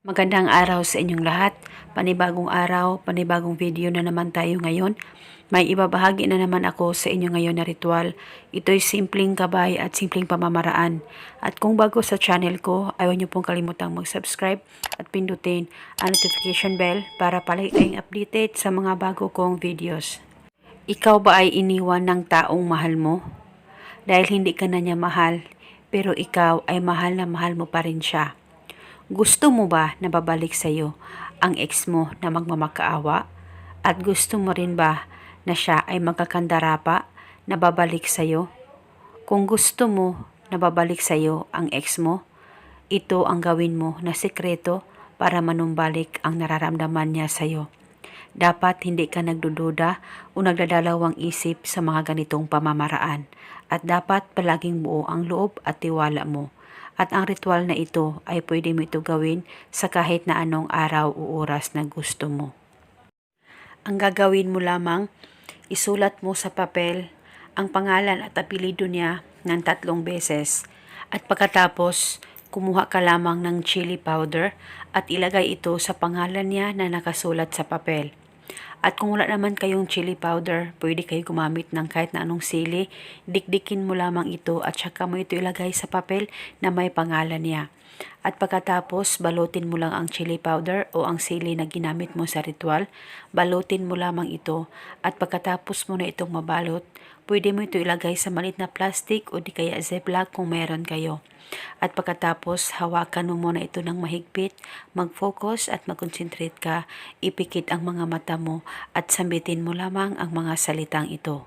Magandang araw sa inyong lahat. Panibagong araw, panibagong video na naman tayo ngayon. May ibabahagi na naman ako sa inyo ngayon na ritual. Ito'y simpleng gabay at simpleng pamamaraan. At kung bago sa channel ko, ayaw niyo pong kalimutang mag-subscribe at pindutin ang notification bell para palagi kayong updated sa mga bago kong videos. Ikaw ba ay iniwan ng taong mahal mo? Dahil hindi ka na niya mahal, pero ikaw ay mahal na mahal mo pa rin siya. Gusto mo ba na babalik sa'yo ang ex mo na magmamakaawa? At gusto mo rin ba na siya ay magkakandara pa na babalik sa'yo? Kung gusto mo na babalik sa'yo ang ex mo, ito ang gawin mo na sekreto para manumbalik ang nararamdaman niya sa'yo. Dapat hindi ka nagdududa o nagdadalawang isip sa mga ganitong pamamaraan at dapat palaging buo ang loob at tiwala mo. At ang ritual na ito ay pwede mo ito gawin sa kahit na anong araw o oras na gusto mo. Ang gagawin mo lamang, isulat mo sa papel ang pangalan at apelido niya ng tatlong beses. At pagkatapos, kumuha ka lamang ng chili powder at ilagay ito sa pangalan niya na nakasulat sa papel. At kung wala naman kayong chili powder, pwede kayo gumamit ng kahit na anong sili. Dikdikin mo lamang ito at saka mo ito ilagay sa papel na may pangalan niya. At pagkatapos, balutin mo lang ang chili powder o ang sili na ginamit mo sa ritual. Balutin mo lamang ito at pagkatapos mo na itong mabalot, pwede mo ito ilagay sa malit na plastic o di kaya ziploc kung meron kayo. At pagkatapos, hawakan mo muna ito ng mahigpit, mag-focus at mag-concentrate ka, ipikit ang mga mata mo at sambitin mo lamang ang mga salitang ito.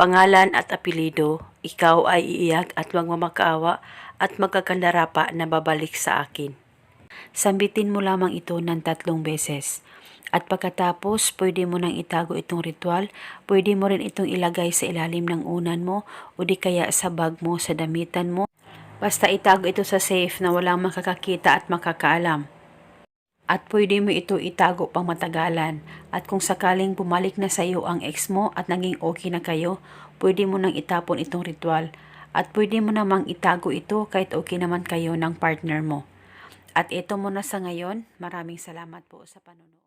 Pangalan at apelido, ikaw ay iiyak at magmamakaawa at magkakandara pa na babalik sa akin. Sambitin mo lamang ito ng tatlong beses. At pagkatapos, pwede mo nang itago itong ritual, pwede mo rin itong ilagay sa ilalim ng unan mo o di kaya sa bag mo, sa damitan mo. Basta itago ito sa safe na walang makakakita at makakaalam. At pwede mo ito itago pang matagalan. At kung sakaling bumalik na sa iyo ang ex mo at naging okay na kayo, pwede mo nang itapon itong ritual. At pwede mo namang itago ito kahit okay naman kayo ng partner mo. At ito muna sa ngayon. Maraming salamat po sa panonood.